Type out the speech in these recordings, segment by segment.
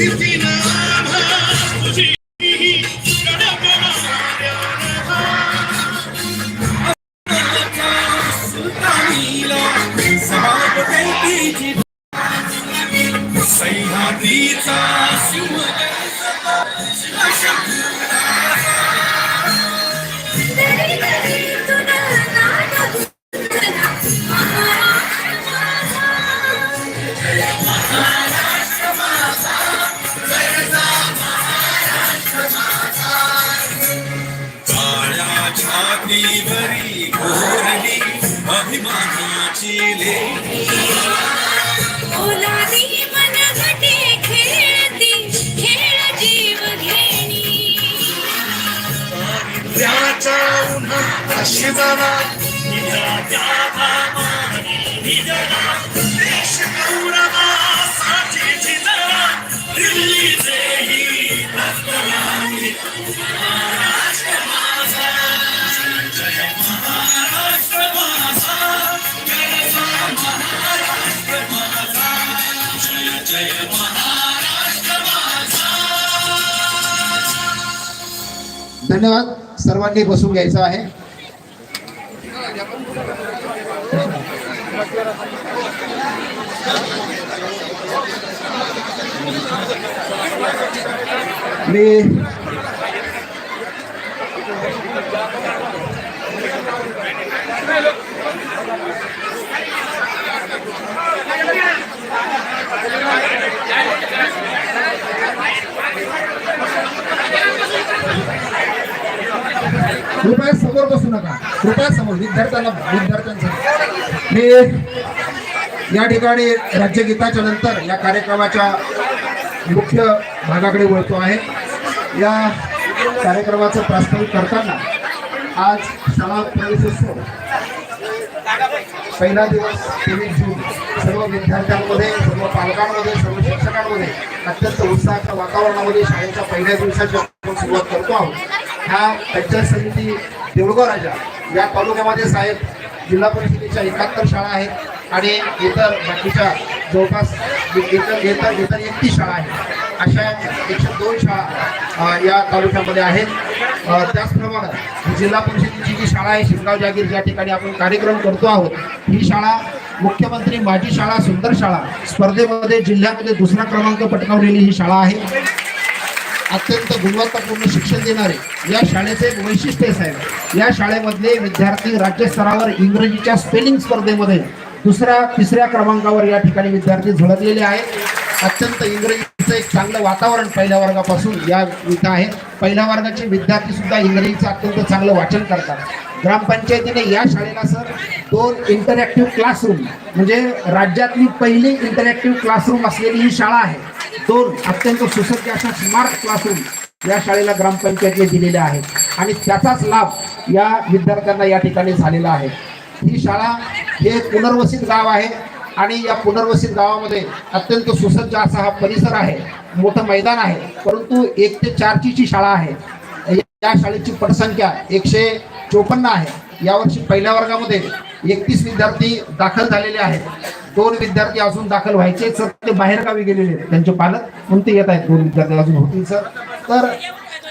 Beauty धन्यवाद. सर्वांनी बसून घ्यायचं आहे. मी कृपया समोर बसू नका कृपया समोर विद्यार्थ्यांना विद्यार्थ्यांसाठी मी या ठिकाणी राज्यगीताच्या नंतर या कार्यक्रमाच्या मुख्य भागाकडे वळतो आहे. या कार्यक्रमाचं प्रास्ताविक करताना आज शाळा प्रवेशोत्सव पहिला दिवस तेवीस जून. सर्व विद्यार्थ्यांमध्ये सर्व पालकांमध्ये सर्व शिक्षकांमध्ये अत्यंत उत्साहाच्या वातावरणामध्ये शाळेच्या पहिल्या दिवसाची आपण सुरुवात करतो आहोत. ह्या पंचायत समिती देऊळगाव राजा या तालुक्यामध्ये साहेब जिल्हा परिषदेच्या एकाहत्तर शाळा आहेत आणि इतर बाकीच्या जवळपास इतर इतर इतर एकतीस शाळा आहेत. अशा एकशे दोन शाळा या तालुक्यामध्ये आहेत. त्याचप्रमाणे जिल्हा परिषदेची जी शाळा आहे शिरगाव जागीर या ठिकाणी आपण कार्यक्रम करतो आहोत ही शाळा मुख्यमंत्री माझी शाळा सुंदर शाळा स्पर्धेमध्ये जिल्ह्यामध्ये दुसरा क्रमांक पटकावलेली ही शाळा आहे. अत्यंत गुणवत्तापूर्ण शिक्षण देणारे या शाळेचे एक वैशिष्ट्य आहे या शाळेमधले विद्यार्थी राज्यस्तरावर इंग्रजीच्या स्पेलिंग स्पर्धेमध्ये दुसऱ्या तिसऱ्या क्रमांकावर या ठिकाणी विद्यार्थी झळकलेले आहेत. अत्यंत इंग्रजीचं एक चांगलं वातावरण पहिल्या वर्गापासून या इथं आहे. पहिल्या वर्गाचे विद्यार्थी सुद्धा इंग्रजीचं अत्यंत चांगलं वाचन करतात. ग्रामपंचायतीने या शाळेला सर दोन इंटरॅक्टिव्ह क्लासरूम म्हणजे राज्यातली पहिली इंटरॅक्टिव्ह क्लासरूम असलेली ही शाळा आहे. दोन अत्यंत सुसज्ज अशा स्मार्ट क्लासरूम या शाळेला ग्रामपंचायतीने दिलेल्या आहेत. आणि त्याचाच लाभ या विद्यार्थ्यांना या ठिकाणी झालेला आहे. ही शाळा हे पुनर्वसित गाव आहे आणि या पुनर्वसित गावामध्ये अत्यंत सुसज्ज असा हा परिसर आहे. मोठं मैदान आहे. परंतु एक ते चारची जी शाळा आहे या शाळेची पटसंख्या एकशे चोपन्न आहे. यावर्षी पहिल्या वर्गामध्ये एकतीस विद्यार्थी दाखल झालेले आहेत. दोन विद्यार्थी अजून दाखल व्हायचे सर. ते बाहेरगावी गेलेले आहेत. त्यांचे पालक म्हणून ते येत आहेत. दोन विद्यार्थी अजून होतील सर. तर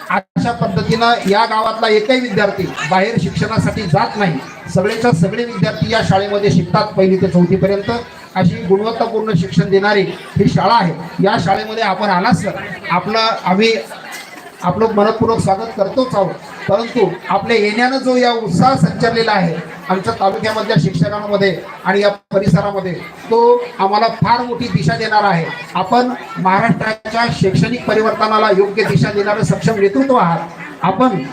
अशा पद्धतीनं या गावातला एकही विद्यार्थी बाहेर शिक्षणासाठी जात नाही. सगळेच्या सगळे विद्यार्थी या शाळेमध्ये शिकतात पहिली ते चौथीपर्यंत. अशी गुणवत्तापूर्ण शिक्षण देणारी ही शाळा आहे. या शाळेमध्ये आपण आलाच सर. आपलं आम्ही आपलं मनपूर्वक स्वागत करतोच आहोत. परंतु आपल्या येण्यानं जो या उत्साह संचारलेला आहे आमच्या तालुक्यामधल्या शिक्षकांमध्ये आणि या परिसरामध्ये तो आम्हाला फार मोठी दिशा देणार आहे. आपण महाराष्ट्राच्या शैक्षणिक परिवर्तनाला योग्य दिशा देणारं सक्षम नेतृत्व आहात. आपण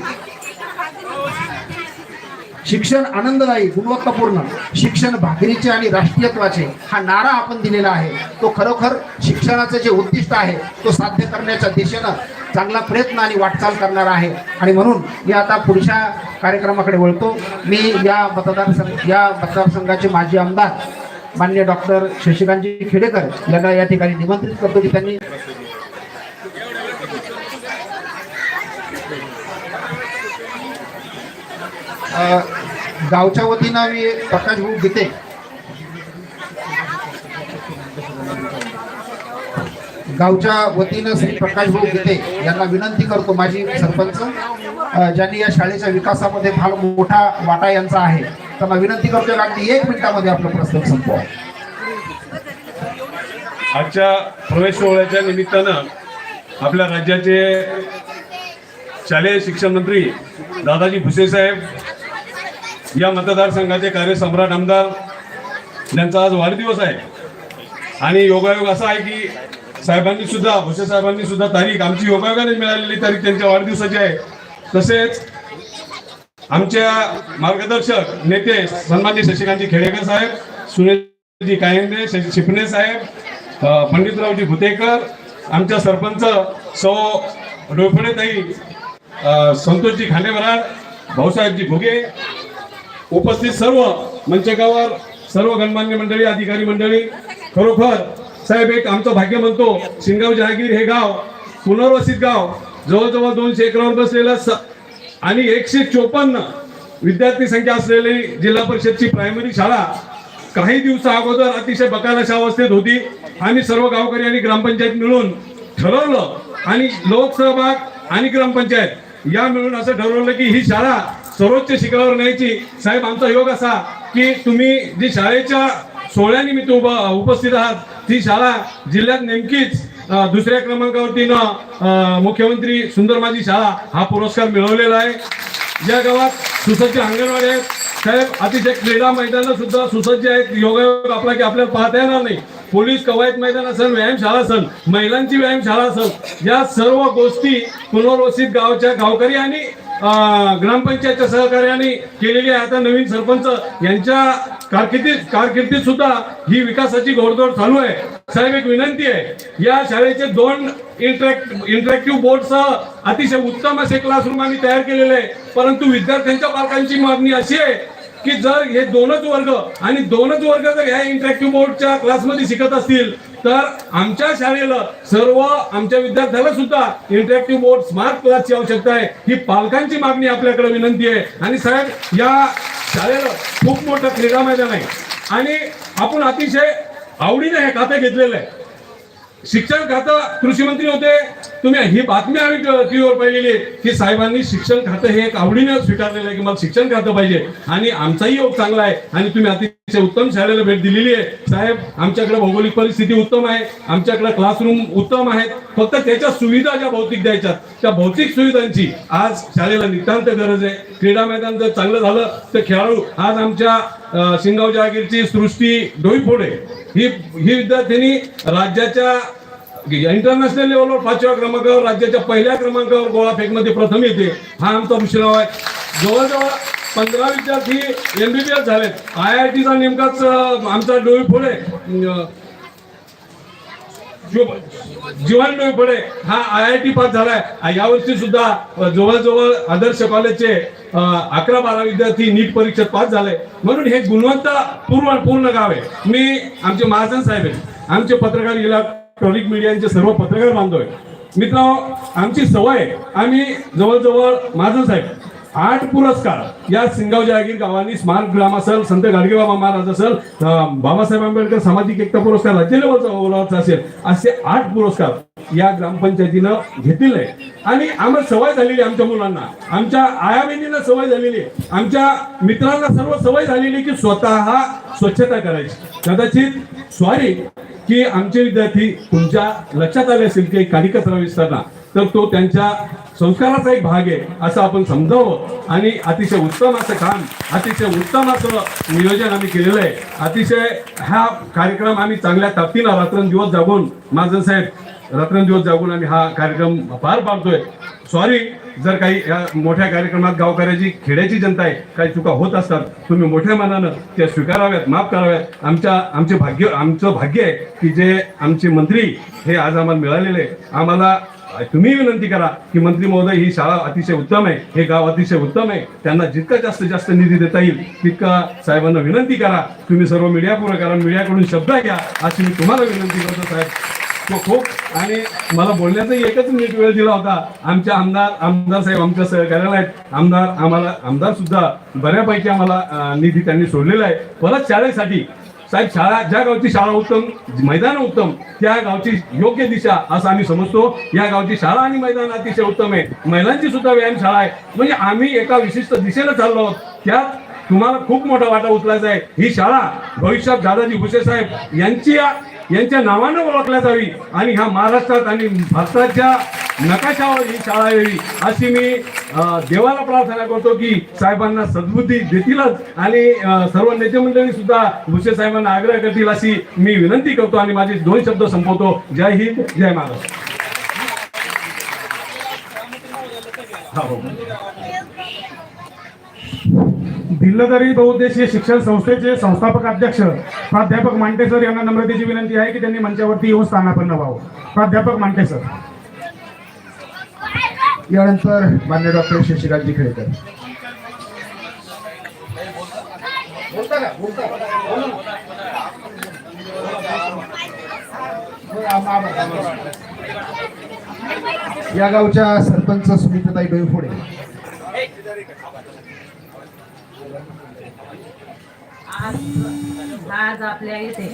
शिक्षण आनंददायी गुणवत्तापूर्ण. शिक्षण भाकरीचे आणि राष्ट्रीयत्वाचे. हा नारा आपण दिलेला आहे. तो खरोखर शिक्षणाचं जे उद्दिष्ट आहे तो साध्य करण्याच्या दिशेनं चांगला प्रयत्न आणि वाटचाल करणार आहे. आणि म्हणून मी आता पुढच्या कार्यक्रमाकडे वळतो. मी या मतदारसंघ या मतदारसंघाचे माजी आमदार मान्य डॉक्टर शशिकांतजी खेडेकर यांना या ठिकाणी निमंत्रित करतो की त्यांनी uh, गावच्या वतीनं मी प्रकाश भाऊ गीते. गावच्या वतीनं श्री प्रकाश भाऊ गीते यांना विनंती करतो माझी सरपंच ज्यांनी या शाळेच्या विकासामध्ये फार मोठा वाटा यांचा आहे त्यांना विनंती करतो की अगदी एक मिनिटामध्ये आपलं प्रस्ताव संपवा. आजच्या प्रवेश सोहळ्याच्या निमित्तानं आपल्या राज्याचे शालेय शिक्षण मंत्री दादाजी भुसे साहेब या मतदारसंघाचे कार्यसम्राट आमदार यांचा आज वाढदिवस आहे. आणि योगायोग असा आहे की साहेबांनी सुद्धा भोसे साहेबांनी सुद्धा तारीख आमची योगायोगाने मिळालेली तारीख त्यांच्या वाढदिवसाची आहे. तसेच आमच्या मार्गदर्शक नेते सन्मान्य शशिकांतजी खेडेकर साहेब सुनीलजी कायंदे शिपणे साहेब पंडितरावजी भुतेकर आमच्या सरपंच सौ डोफडेताई संतोषजी खानेवराड भाऊसाहेबजी भुगे उपस्थित सर्व मंचकावर सर्व गणमान्य मंडळी अधिकारी मंडळी खरोखर साहेब एक आमचं भाग्य म्हणतो शिंगाव जहागीर हे गाव पुनर्वसित गाव जवळजवळ दोनशे एकरावर बसलेलं स आणि एकशे चोपन्न विद्यार्थी संख्या असलेली जिल्हा परिषदची प्रायमरी शाळा काही दिवसा अगोदर अतिशय बकालशा अवस्थेत होती आम्ही सर्व गावकरी आणि ग्रामपंचायत मिळून ठरवलं आणि लोकसहभाग आणि ग्रामपंचायत या मिळून असं ठरवलं की ही शाळा सर्वोच्च शिखरावर न्यायची. साहेब आमचा योग असा की तुम्ही जी शाळेच्या सोहळ्यानिमित्त उभ उपस्थित आहात ती शाळा जिल्ह्यात नेमकीच दुसऱ्या क्रमांकावरती मुख्यमंत्री सुंदर माझी शाळा हा पुरस्कार मिळवलेला आहे. या गावात सुसज्ज अंगणवाडी आहेत. साहेब अतिशय क्रीडा मैदान सुद्धा सुसज्ज आहेत. योगायोग आपला की आपल्याला पाहता येणार नाही. पोलीस कवायत मैदान असेल व्यायामशाळा असेल महिलांची व्यायामशाळा असेल या सर्व गोष्टी पुनर्वसित गावच्या गावकरी आणि ग्रामपंचायतच्या सहकार्याने केलेली आहे. आता नवीन सरपंच यांच्या कारकिर्दीत कारकिर्दीत सुद्धा ही विकासाची घोडदौड चालू आहे. साहेब एक विनंती आहे. या शाळेचे दोन इंटरॅक्ट इंटरॅक्टिव्ह बोर्डसह अतिशय उत्तम असे क्लासरूम आम्ही तयार केलेले आहे. परंतु विद्यार्थ्यांच्या पालकांची मागणी अशी आहे की जर हे दोनच वर्ग आणि दोनच वर्ग जर ह्या इंटरॅक्टिव्ह बोर्डच्या क्लासमध्ये शिकत असतील तर आमच्या शाळेला सर्व आमच्या विद्यार्थ्याला सुद्धा इंटरॅक्टिव्ह बोर्ड स्मार्ट क्लासची आवश्यकता आहे. ही पालकांची मागणी आपल्याकडे विनंती आहे. आणि साहेब या शाळेला खूप मोठं क्रीडा मैदान आहे. आणि आपण अतिशय आवडीने हे खातं घेतलेलं आहे. शिक्षण खातं कृषी मंत्री होते. तुम्ही ही बातमी आम्ही टीव्हीवर पाहिलेली की साहेबांनी शिक्षण खातं हे एक आवडीनं स्वीकारलेलं आहे की मला शिक्षण खातं पाहिजे. आणि आमचाही योग चांगला आहे. आणि तुम्ही अतिशय उत्तम शाळेला भेट दिलेली आहे. साहेब आमच्याकडे भौगोलिक परिस्थिती उत्तम आहे. आमच्याकडे क्लासरूम उत्तम आहेत. फक्त त्याच्या सुविधा ज्या भौतिक द्यायच्या त्या भौतिक सुविधांची आज शाळेला नितांत गरज आहे. क्रीडा मैदान जर चांगलं झालं तर खेळाडू आज आमच्या अं, शिंगाव जहागीरची सृष्टी डोईफोडे. ही ही विद्यार्थ्यांनी राज्याच्या इंटरनॅशनल लेवलवर पाचव्या क्रमांकावर राज्याच्या पहिल्या क्रमांकावर गोळा फेकमध्ये प्रथम येते. हा आमचा विषय आहे. जवळजवळ पंधरा विद्यार्थी एमबीबीएस झालेत. आय आय टीचा नेमकाच आमचा डोळी पुढे जीवन डोळी पुढे हा आय आय टी पास झालाय. यावर्षी सुद्धा जवळजवळ आदर्श कॉलेजचे अकरा बारा विद्यार्थी नीट परीक्षेत पास झाले. म्हणून हे गुणवत्ता पूर्ण पूर्ण गाव आहे. मी आमचे महाजन साहेब आहेत आमचे पत्रकार इलेक्ट्रॉनिक मीडियाचे सर्व पत्रकार बांधव आहे मित्र आमची सवय आम्ही जवळजवळ माझं साहेब आठ पुरस्कार या सिंगाव जहागीर गावांनी स्मार्ट ग्राम असेल संत गाडगेबाबा महाराज असेल बाबासाहेब आंबेडकर सामाजिक एकता पुरस्कार राज्य लेवलचा असेल असे आठ पुरस्कार या ग्रामपंचायतीनं घेतलेले आहे आणि आम्हाला सवय झालेली आहे आमच्या मुलांना. आमच्या आया बहिणींना सवय झालेली आहे. आमच्या मित्रांना सर्व सवय झालेली आहे की स्वतः स्वच्छता करायची. कदाचित स्वारी की आमचे विद्यार्थी तुमच्या लक्षात आले असेल की काडी कचरा तर तो त्यांच्या संस्काराचा एक भाग आहे असं आपण समजावं. आणि अतिशय उत्तम असं काम अतिशय उत्तम असं नियोजन आम्ही केलेलं आहे. अतिशय हा कार्यक्रम आम्ही चांगल्या ताकदीनं रात्रंदिवस जागून माझं साहेब रात्रंदिवस जागून आम्ही हा कार्यक्रम पार पाडतोय. सॉरी जर काही या मोठ्या कार्यक्रमात गावकऱ्याची खेड्याची जनता आहे काही चुका होत असतात तुम्ही मोठ्या मनानं त्या स्वीकाराव्यात माफ कराव्यात. आमच्या आमचे भाग्य आमचं भाग्य आहे की जे आमचे मंत्री हे आज आम्हाला मिळालेले आहे. आम्हाला तुम्ही विनंती करा की मंत्री महोदय ही शाळा अतिशय उत्तम आहे हे गाव अतिशय उत्तम आहे. त्यांना जितका जास्तीत जास्त निधी देता येईल तितका साहेबांना विनंती करा. तुम्ही सर्व मीडिया पूर्ण करा मीडियाकडून शब्द घ्या अशी मी तुम्हाला विनंती करतो साहेब. तो खूप आणि मला बोलण्याचाही एकच मिनिट वेळ दिला होता. आमच्या आमदार आमदार साहेब आमच्या सहकार्याला आहेत. आमदार आम्हाला आमदार सुद्धा बऱ्यापैकी आम्हाला निधी त्यांनी सोडलेला आहे. परत शाळेसाठी. साहेब शाळा ज्या गावची शाळा उत्तम मैदान उत्तम त्या गावची योग्य दिशा असं आम्ही समजतो. या गावची शाळा आणि मैदान अतिशय उत्तम आहे. महिलांची सुद्धा व्यायाम शाळा आहे. म्हणजे आम्ही एका विशिष्ट दिशेला चाललो आहोत. त्यात तुम्हाला खूप मोठा वाटा उचलायचा आहे. ही शाळा भविष्यात दादाजी भुसे साहेब यांची यांच्या नावानं ओळखल्या जावी. आणि ह्या महाराष्ट्रात आणि भारताच्या नकाशावर ही शाळा यावी. अशी मी देवाला प्रार्थना करतो की साहेबांना सद्बुद्धी देतीलच. आणि सर्व नेते मंडळी सुद्धा भुसे साहेबांना आग्रह करतील अशी मी विनंती करतो आणि माझे दोन शब्द संपवतो. जय हिंद जय महाराष्ट्र. हो. भिल्लदरी बहुउद्देशीय शिक्षण संस्थेचे संस्थापक अध्यक्ष प्राध्यापक मांटे सर यांना नम्रतेची विनंती आहे की त्यांनी मंचावरती येऊन स्थानापन्न व्हावं. प्राध्यापक मांटे सर. यानंतर मान्य डॉक्टर शशिकांतजी खेळकर. या गावच्या सरपंच सुमिताताई डोईफोडे आज आज आपल्या इथे.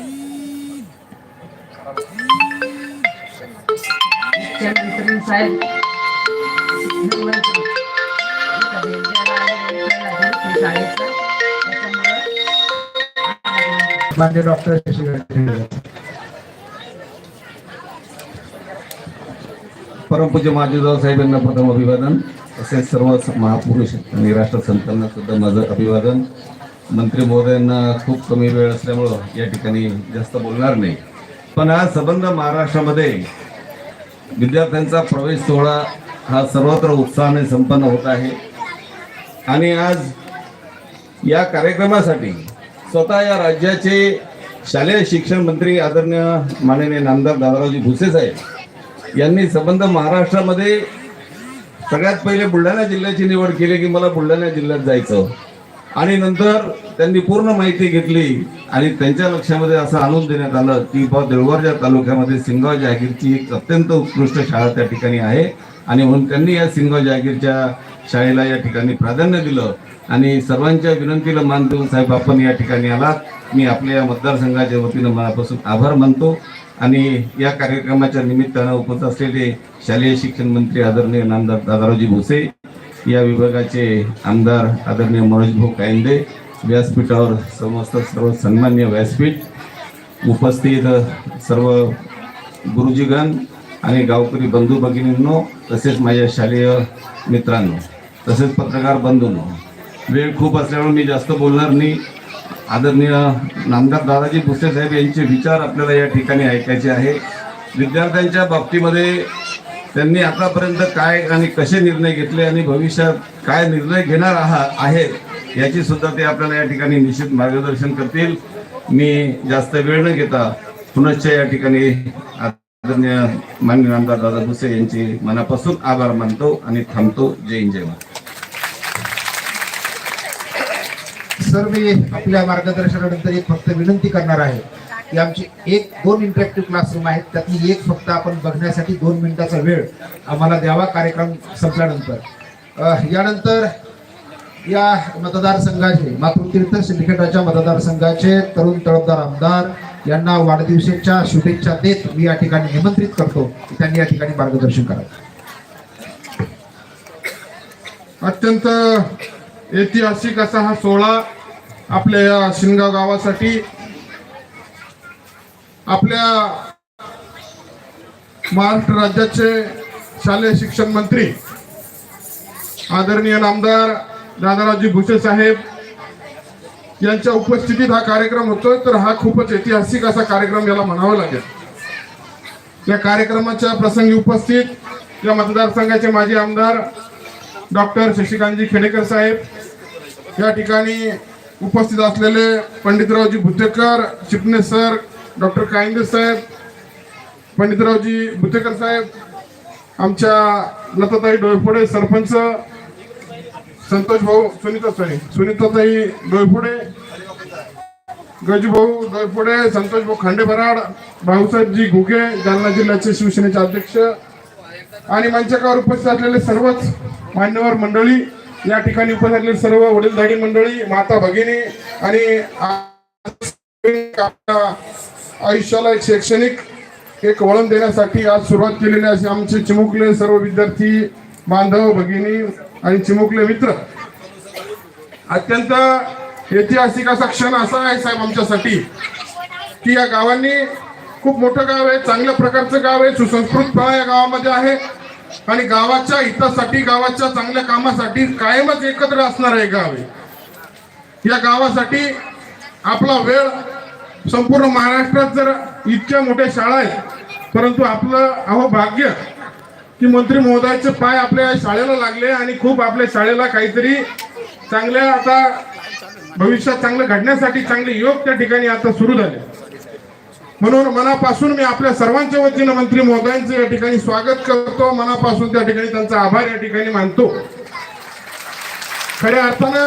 चंद्रशेखर साहेब मान्य डॉक्टर परमपूज्य माजीराव साहेबांना प्रथम अभिवादन. तसेच सर्व महापुरुष आणि राष्ट्र संतांना सुद्धा माझं अभिवादन. मंत्री महोदयांना खूप कमी वेळ असल्यामुळं या ठिकाणी जास्त बोलणार नाही. पण आज संबंध महाराष्ट्रामध्ये विद्यार्थ्यांचा प्रवेश सोहळा हा सर्वत्र उत्साहाने संपन्न होत आहे. आणि आज या कार्यक्रमासाठी स्वतः या राज्याचे शालेय शिक्षण मंत्री आदरणीय माननीय नामदार दादारावजी भुसे साहेब यांनी संबंध महाराष्ट्रामध्ये सगळ्यात पहिले बुलढाणा जिल्ह्याची निवड केली की मला बुलढाणा जिल्ह्यात जायचं. आणि नंतर त्यांनी पूर्ण माहिती घेतली आणि त्यांच्या लक्षामध्ये असं आणून देण्यात आलं की बा देवगडच्या तालुक्यामध्ये सिंगाव जहागीरची एक अत्यंत उत्कृष्ट शाळा त्या ठिकाणी आहे. आणि म्हणून त्यांनी या सिंगाव जहागीरच्या शाळेला या ठिकाणी प्राधान्य दिलं. आणि सर्वांच्या विनंतीला मान देऊन साहेब आपण या ठिकाणी आलात. मी आपल्या या मतदारसंघाच्या वतीनं मनापासून आभार मानतो. आणि या कार्यक्रमाच्या निमित्तानं उपस्थित असलेले शालेय शिक्षण मंत्री आदरणीय नामदार दादारावजी भोसे या विभागाचे आमदार आदरणीय मनोज भाऊ कायंदे व्यासपीठावर समस्त सर्व सन्मान्य व्यासपीठ उपस्थित सर्व गुरुजीगण आणि गावकरी बंधू भगिनींनो तसेच माझ्या शालेय मित्रांनो तसेच पत्रकार बंधूंनो वेळ खूप असल्यामुळे मी जास्त बोलणार नाही. आदरणीय नामदार दादाजी भुसे साहेब यांचे विचार आपल्याला या ठिकाणी ऐकायचे आहे. विद्यार्थ्यांच्या बाबतीमध्ये त्यांनी आतापर्यंत काय आणि कसे निर्णय घेतले आणि भविष्यात काय निर्णय घेणार आहा आहेत याची सुद्धा ते आपल्याला या ठिकाणी निश्चित मार्गदर्शन करतील. मी जास्त वेळ न घेता पुनश्च या ठिकाणी आदरणीय मान्य आमदार दादा भुसे यांचे मनापासून आभार मानतो आणि थांबतो. जय हिंद जय महाराज सर मी आपल्या मार्गदर्शनानंतर एक फक्त विनंती करणार आहे. की आमची एक दोन इंटरॅक्टिव्ह क्लासरूम आहेत. त्यातली एक फक्त आपण बघण्यासाठी दोन मिनिटाचा वेळ आम्हाला द्यावा कार्यक्रम संपल्यानंतर. यानंतर या मतदारसंघाचे मातृतीर्थ सिंडिकेटाच्या मतदारसंघाचे तरुण तळपदार आमदार यांना वाढदिवसाच्या शुभेच्छा देत मी या ठिकाणी निमंत्रित करतो. त्यांनी या ठिकाणी मार्गदर्शन करावं अत्यंत ऐतिहासिक असा हा सोहळा आपल्या या शिनगाव गावासाठी आपल्या महाराष्ट्र राज्याचे शालेय शिक्षण मंत्री आदरणीय नामदार दादाराजी भुसे साहेब यांच्या उपस्थितीत हा कार्यक्रम होतोय तर हा खूपच ऐतिहासिक असा कार्यक्रम याला म्हणावा लागेल. या कार्यक्रमाच्या प्रसंगी उपस्थित या मतदारसंघाचे माजी आमदार डॉक्टर शशिकांतजी खेडेकर साहेब या ठिकाणी उपस्थित असलेले पंडितरावजी भुतेकर चिपणे सर डॉक्टर कायंदे साहेब पंडितरावजी बुतेकर साहेब आमच्या लताताई डोयफोडे सरपंच संतोष भाऊ सुनीता साई सुनीताताई डोयफोडे गजभाऊ डोयफोडे संतोष भाऊ खांडेभराड भाऊसाहेबजी घुगे जालना जिल्ह्याचे शिवसेनेचे अध्यक्ष आणि मंचकावर उपस्थित असलेले सर्वच मान्यवर मंडळी या ठिकाणी उपस्थित असलेले सर्व वडीलधाडी मंडळी माता भगिनी आणि आयुष्याला एक शैक्षणिक एक वळण देण्यासाठी आज सुरुवात केलेली असे आमचे चिमुकले सर्व विद्यार्थी बांधव भगिनी आणि चिमुकले मित्र. अत्यंत ऐतिहासिक असा क्षण असा आहे साहेब आमच्यासाठी की या गावांनी खूप मोठं गाव आहे चांगल्या प्रकारचं गाव आहे सुसंस्कृतपणा या गावामध्ये आहे. आणि गावाच्या हितासाठी गावाच्या चांगल्या कामासाठी कायमच एकत्र असणार आहे गाव आहे. या गावासाठी आपला वेळ संपूर्ण महाराष्ट्रात जर इतक्या मोठ्या शाळा आहेत परंतु आपलं अहो भाग्य की मंत्री महोदयाचे पाय आपल्या या शाळेला लागले आणि खूप आपल्या शाळेला काहीतरी चांगल्या आता भविष्यात चांगलं घडण्यासाठी चांगले योग त्या ठिकाणी आता सुरू झाले. म्हणून मनापासून मी आपल्या सर्वांच्या वतीनं मंत्री महोदयांचं या ठिकाणी स्वागत करतो. मनापासून त्या ठिकाणी त्यांचा आभार या ठिकाणी मानतो. खऱ्या अर्थानं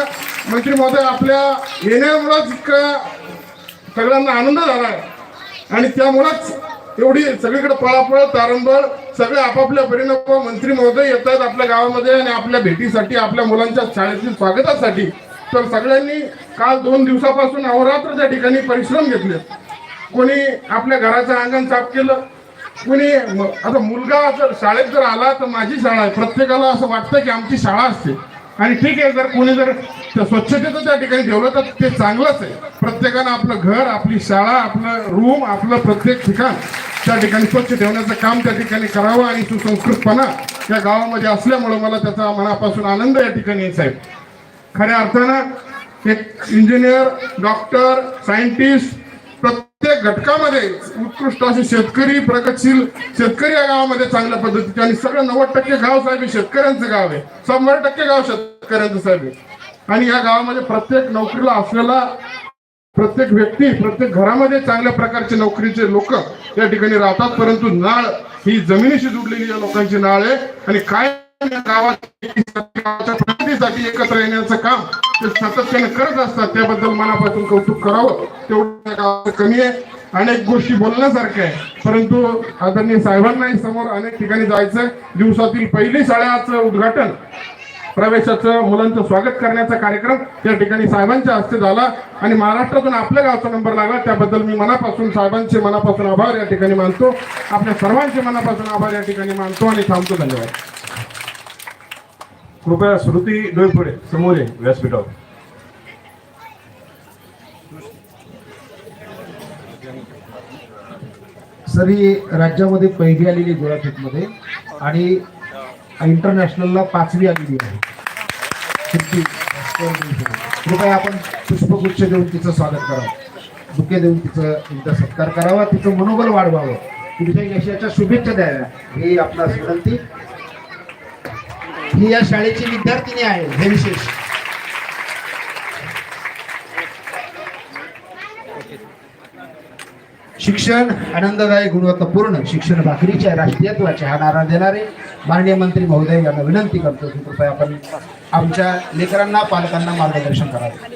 मंत्री महोदय आपल्या येण्यामुळेच इतका सगळ्यांना आनंद झाला आहे आणि त्यामुळंच एवढी सगळीकडे पळापळ तारंबळ सगळे आपापल्या परिणाम मंत्री महोदय येतात आपल्या गावामध्ये आणि आपल्या भेटीसाठी आपल्या मुलांच्या शाळेतील स्वागतासाठी. तर सगळ्यांनी काल दोन दिवसापासून अहोरात्र त्या ठिकाणी परिश्रम घेतले. कोणी आपल्या घराचं अंगण साफ केलं कोणी आता मुलगा जर शाळेत जर आला तर माझी शाळा आहे. प्रत्येकाला असं वाटतं की आमची शाळा असते. आणि ठीक आहे जर कोणी जर त्या स्वच्छतेचं त्या ठिकाणी ठेवलं तर ते चांगलंच आहे. प्रत्येकानं आपलं घर आपली शाळा आपलं रूम आपलं प्रत्येक ठिकाण त्या ठिकाणी स्वच्छ ठेवण्याचं काम त्या ठिकाणी करावं आणि सुसंस्कृतपणा या गावामध्ये असल्यामुळं मला त्याचा मनापासून आनंद या ठिकाणी आहे. साहेब खऱ्या अर्थानं एक इंजिनियर डॉक्टर सायंटिस्ट प्रत्येक घटकामध्ये उत्कृष्ट असे शेतकरी प्रगतशील शेतकरी या गावामध्ये चांगल्या पद्धतीचे आणि सगळं नव्वद टक्के गाव साहेब हे शेतकऱ्यांचं गाव आहे. शंभर टक्के गाव शेतकऱ्यांचं साहेब आहे आणि या गावामध्ये प्रत्येक नोकरीला असलेला प्रत्येक व्यक्ती प्रत्येक घरामध्ये चांगल्या प्रकारचे नोकरीचे लोक या ठिकाणी राहतात परंतु नाळ ही जमिनीशी जुडलेली या लोकांची नाळ आहे. आणि काय गावासाठी एकत्र येण्याचं काम ते सातत्याने करत असतात. त्याबद्दल मनापासून कौतुक करावं. तेवढं गावाचं गावात कमी आहे. अनेक गोष्टी बोलण्यासारख्या आहे. परंतु आदरणीय साहेबांनाही समोर अनेक ठिकाणी जायचं दिवसातील पहिली शाळेचं उद्घाटन प्रवेशाचं मुलांचं स्वागत करण्याचा कार्यक्रम त्या ठिकाणी साहेबांच्या हस्ते झाला. आणि महाराष्ट्रातून आपल्या गावचा नंबर लागला. त्याबद्दल मी मनापासून साहेबांचे मनापासून आभार या ठिकाणी मानतो. आपल्या सर्वांचे मनापासून आभार या ठिकाणी मानतो. आणि थांबतो. धन्यवाद. कृपया श्रुती डोईपुढे समोर ये व्यासपीठावर सर ही राज्यामध्ये पहिली आलेली गोळाफेकमध्ये आणि इंटरनॅशनलला पाचवी आलेली आहे. कृपया आपण पुष्पगुच्छ देऊन तिचं स्वागत करावं बुके देऊन तिचं एकदा सत्कार करावा तिचं मनोबल वाढवावं. तुमच्या यशाच्या शुभेच्छा द्याव्या. ही आपणास विनंती. ही या शाळेची विद्यार्थिनी आहे हे विशेष. शिक्षण आनंददायी गुणवत्तापूर्ण शिक्षण भाकरीच्या राष्ट्रीयत्वाच्या हा नारा देणारे माननीय मंत्री महोदय यांना विनंती करतो की कृपया आपण आमच्या लेकरांना पालकांना मार्गदर्शन करावे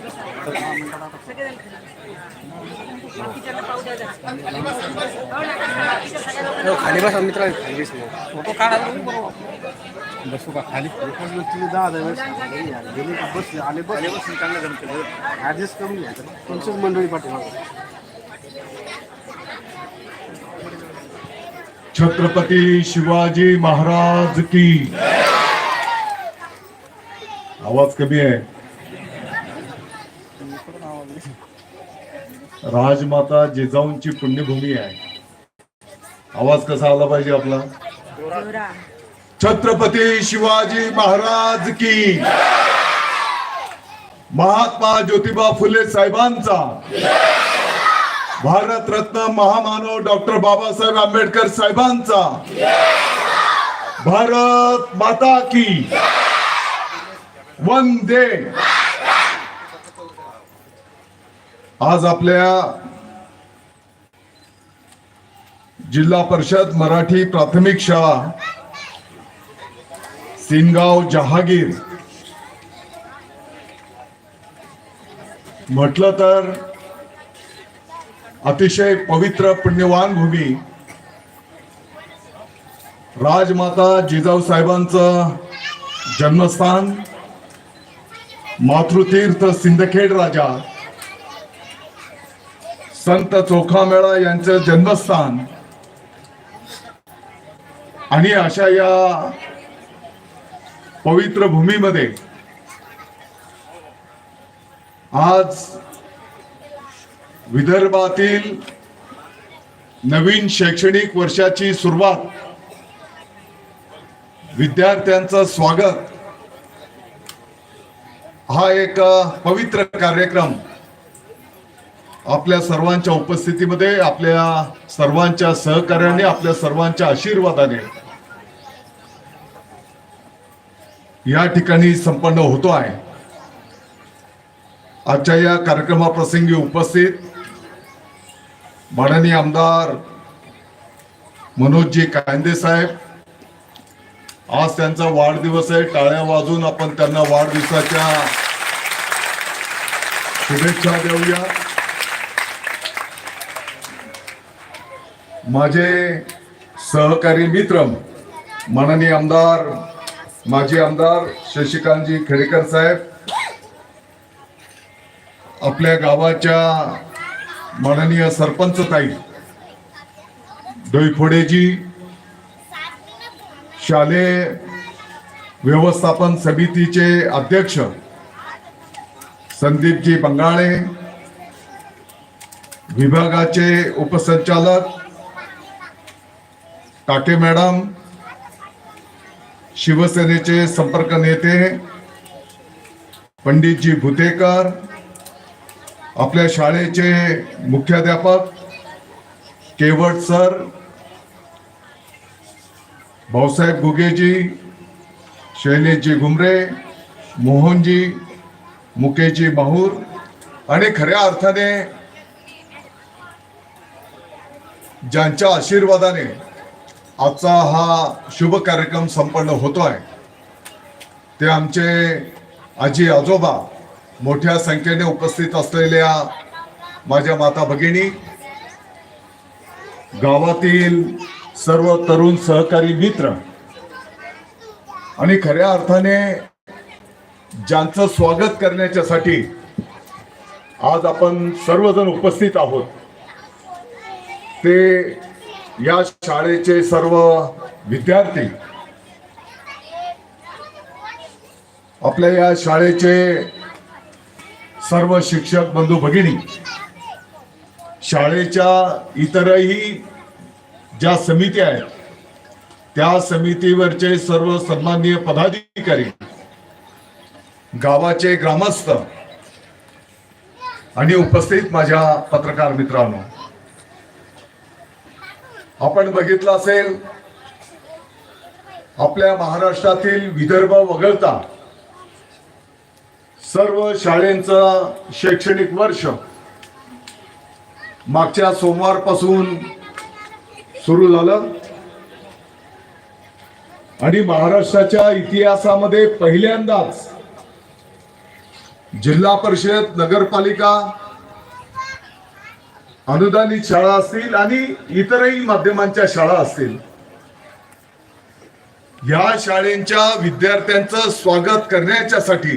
खाली बसा खाली. दहा बस आले बस बस चांगलं ऍडजस्ट करून घ्या. तुमचीच मंडळी पाठवा छत्रपती शिवाजी महाराज की. आवाज कमी आहे. राजमाता जिजाऊंची पुण्यभूमी आहे. आवाज कसा आला पाहिजे आपला? छत्रपती शिवाजी महाराज की महात्मा ज्योतिबा फुले साहेबांचा भारतरत्न महामानव डॉक्टर बाबासाहेब आंबेडकर साहेबांचा भारत माता की वंदे आज आपल्या जिल्हा परिषद मराठी प्राथमिक शाळा सिनगाव जहागीर. म्हटलं तर अतिशय पवित्र पुण्यवान भूमी राजमाता जिजाऊ साहेबांचं जन्मस्थान मातृतीर्थ सिंदखेड राजा संत चोखामेळा यांचं जन्मस्थान आणि अशा या पवित्र भूमीमध्ये. आज विदर्भातील नवीन शैक्षणिक वर्षाची सुरुवात. विद्यार्थ्यांचं स्वागत. हा एक पवित्र कार्यक्रम आपल्या सर्वांच्या उपस्थितीमध्ये आपल्या सर्वांच्या सहकार्याने आपल्या सर्वांच्या आशीर्वादाने. या ठिकाणी संपन्न होतो आहे. आजच्या या कार्यक्रमाप्रसंगी उपस्थित माननीय आमदार मनोजजी कांदे साहेब. आज त्यांचा वाढदिवस आहे. टाळ्या वाजून आपण त्यांना वाढदिवसाच्या शुभेच्छा देऊया. माझे सहकारी मित्र माननीय आमदार माजी आमदार शशिकांतजी खेडेकर साहेब आपल्या गावाच्या माननीय सरपंच ताई डोईफोडेजी शालेय व्यवस्थापन समितीचे अध्यक्ष संदीपजी बंगाळे विभागाचे उपसंचालक टाके मॅडम शिवसेनेचे संपर्क नेते पंडितजी भुतेकर आपल्या शाळेचे मुख्याध्यापक केवट सर भाऊसाहेब गुगेजी शैलेशजी घुमरे मोहनजी मुकेशजी माहूर आणि खऱ्या अर्थाने ज्यांच्या आशीर्वादाने आजचा हा शुभ कार्यक्रम संपन्न होतो आहे ते आमचे आजी आजोबा मोठ्या संख्येने उपस्थित असलेल्या माझ्या माता भगिनी गावातील सर्व तरुण सहकारी मित्र आणि खऱ्या अर्थाने ज्यांचं स्वागत करण्याच्यासाठी आज आपण सर्वजण उपस्थित आहोत. ते या शाळेचे सर्व विद्यार्थी आपल्या या शाळेचे सर्व शिक्षक बंधू भगिनी शाळेच्या इतरही ज्या समिती आहेत त्या समितीवरचे सर्व सन्माननीय पदाधिकारी गावाचे ग्रामस्थ आणि उपस्थित माझ्या पत्रकार मित्रांनो आपण बघितलं असेल आपल्या महाराष्ट्रातील विदर्भ वगळता सर्व शाळेंचं शैक्षणिक वर्ष मागच्या सोमवारपासून सुरू झालं. आणि महाराष्ट्राच्या इतिहासामध्ये पहिल्यांदाच जिल्हा परिषद नगरपालिका अनुदानित शाळा असतील आणि इतरही माध्यमांच्या शाळा असतील. या शाळेच्या विद्यार्थ्यांचं स्वागत करण्याच्यासाठी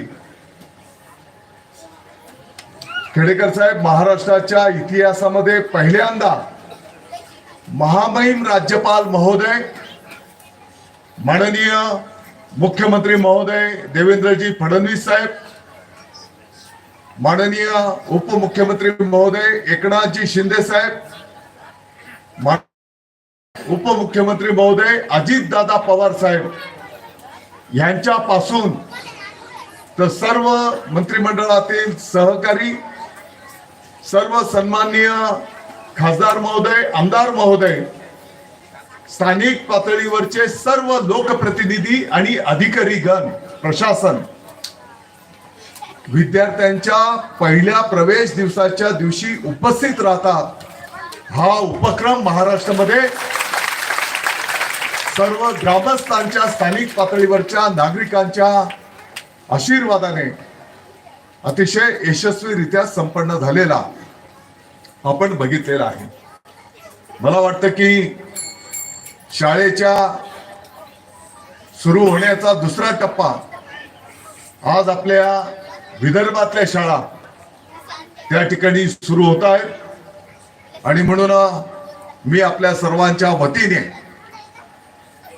खेडेकर साहेब महाराष्ट्राच्या इतिहासामध्ये पहिल्यांदा महामहिम राज्यपाल महोदय माननीय मुख्यमंत्री महोदय देवेंद्रजी फडणवीस साहेब माननीय उपमुख्यमंत्री महोदय एकनाथजी शिंदे साहेब उपमुख्यमंत्री महोदय अजितदादा पवार साहेब यांच्यापासून तर सर्व मंत्रिमंडळातील सहकारी सर्व सन्माननीय खासदार महोदय आमदार महोदय स्थानिक पातळीवरचे सर्व लोकप्रतिनिधी आणि अधिकारी गण प्रशासन विद्यार्थ्यांच्या पहिल्या प्रवेश दिवसाच्या दिवशी उपस्थित राहतात. हा उपक्रम महाराष्ट्रामध्ये सर्व ग्रामस्थांच्या स्थानिक पातळीवरच्या नागरिकांच्या आशीर्वादाने अतिशय यशस्वीरित्या संपन्न झालेला आपण बघितलेला आहे. मला वाटतं की शाळेच्या सुरू होण्याचा दुसरा टप्पा आज आपल्या विदर्भातल्या शाळा त्या ठिकाणी सुरू होत आहेत. आणि म्हणून मी आपल्या सर्वांच्या वतीने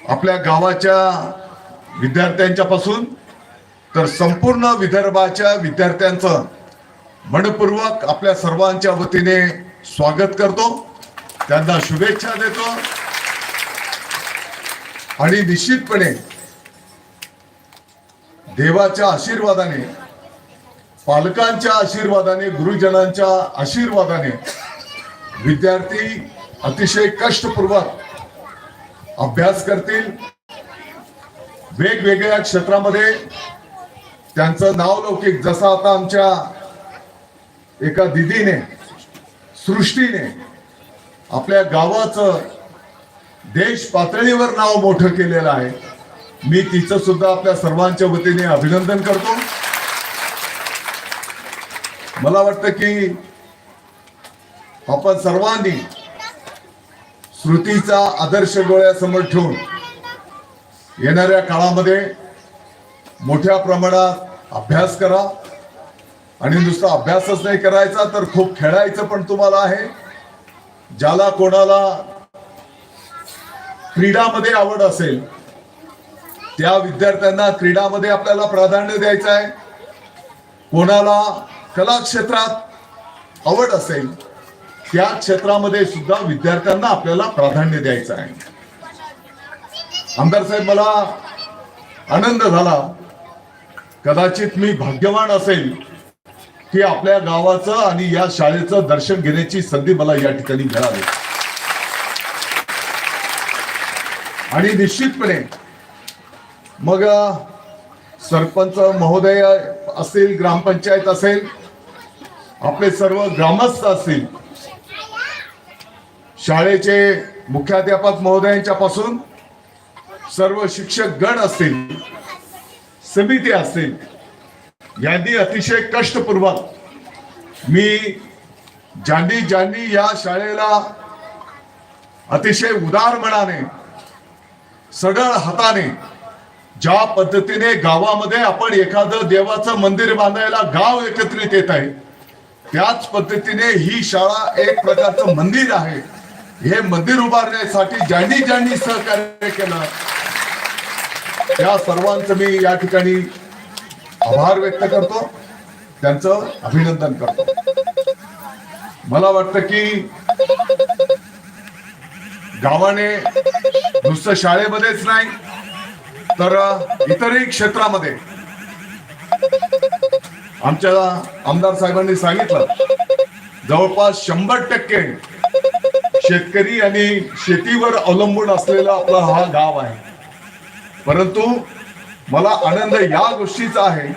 आपल्या गावाच्या विद्यार्थ्यांच्या पासून तर संपूर्ण विदर्भाच्या विद्यार्थ्यांचं मनपूर्वक आपल्या सर्वांच्या वतीने स्वागत करतो. त्यांना शुभेच्छा देतो. आणि निश्चितपणे देवाच्या आशीर्वादाने पालकांच्या आशीर्वादाने गुरुजनांच्या आशीर्वादाने विद्यार्थी अतिशय कष्टपूर्वक अभ्यास करतील. वेगवेगळ्या क्षेत्रामध्ये त्यांचं नाव लौकिक जसं आता आमच्या एका दिदीने सृष्टीने आपल्या गावाचं देश पातळीवर नाव मोठं केलेलं आहे. मी तिचं सुद्धा आपल्या सर्वांच्या वतीने अभिनंदन करतो. मला वाटतं की आपण सर्वांनी श्रुतीचा आदर्श डोळ्यासमोर ठेवून येणाऱ्या काळामध्ये मोठ्या प्रमाणात अभ्यास करा. आणि नुसता अभ्यासच नाही करायचा तर खूप खेळायचं पण तुम्हाला आहे. ज्याला कोणाला क्रीडामध्ये आवड असेल त्या विद्यार्थ्यांना क्रीडामध्ये आपल्याला प्राधान्य द्यायचं आहे. कोणाला कला क्षेत्रात आवड असेल त्या क्षेत्रामध्ये सुद्धा विद्यार्थ्यांना आपल्याला प्राधान्य द्यायचं आहे. आमदार साहेब मला आनंद झाला. कदाचित मी भाग्यवान असेल की आपल्या गावाचं आणि या शाळेचं दर्शन घेण्याची संधी मला या ठिकाणी मिळाली. आणि निश्चितपणे मग सरपंच महोदय असेल ग्रामपंचायत असेल आपले सर्व ग्रामस्थ असतील. शाळेचे मुख्याध्यापक महोदयांच्या पासून सर्व शिक्षक गण असतील समिती असतील यांनी अतिशय कष्टपूर्वक मी ज्यांनी ज्यांनी या शाळेला अतिशय उदार मनाने सडळ हाताने ज्या पद्धतीने गावामध्ये आपण एखादं देवाचं मंदिर बांधायला गाव एकत्रित येत आहे त्याच पद्धतीने ही शाळा एक प्रकारचं मंदिर आहे. हे मंदिर उभारण्यासाठी ज्यांनी ज्यांनी सहकार्य केलं त्या सर्वांचं मी या ठिकाणी आभार व्यक्त करतो. त्यांचं अभिनंदन करतो. मला वाटतं की गावाने नुसतं शाळेमध्येच नाही तर इतरही क्षेत्रामध्ये आमच्या आमदार साहेबांनी सांगितलं जवळपास शंभर टक्के शेतकरी आणि शेतीवर अवलंबून असलेला आपला हा गाव आहे. परंतु मला आनंद या गोष्टीचा आहे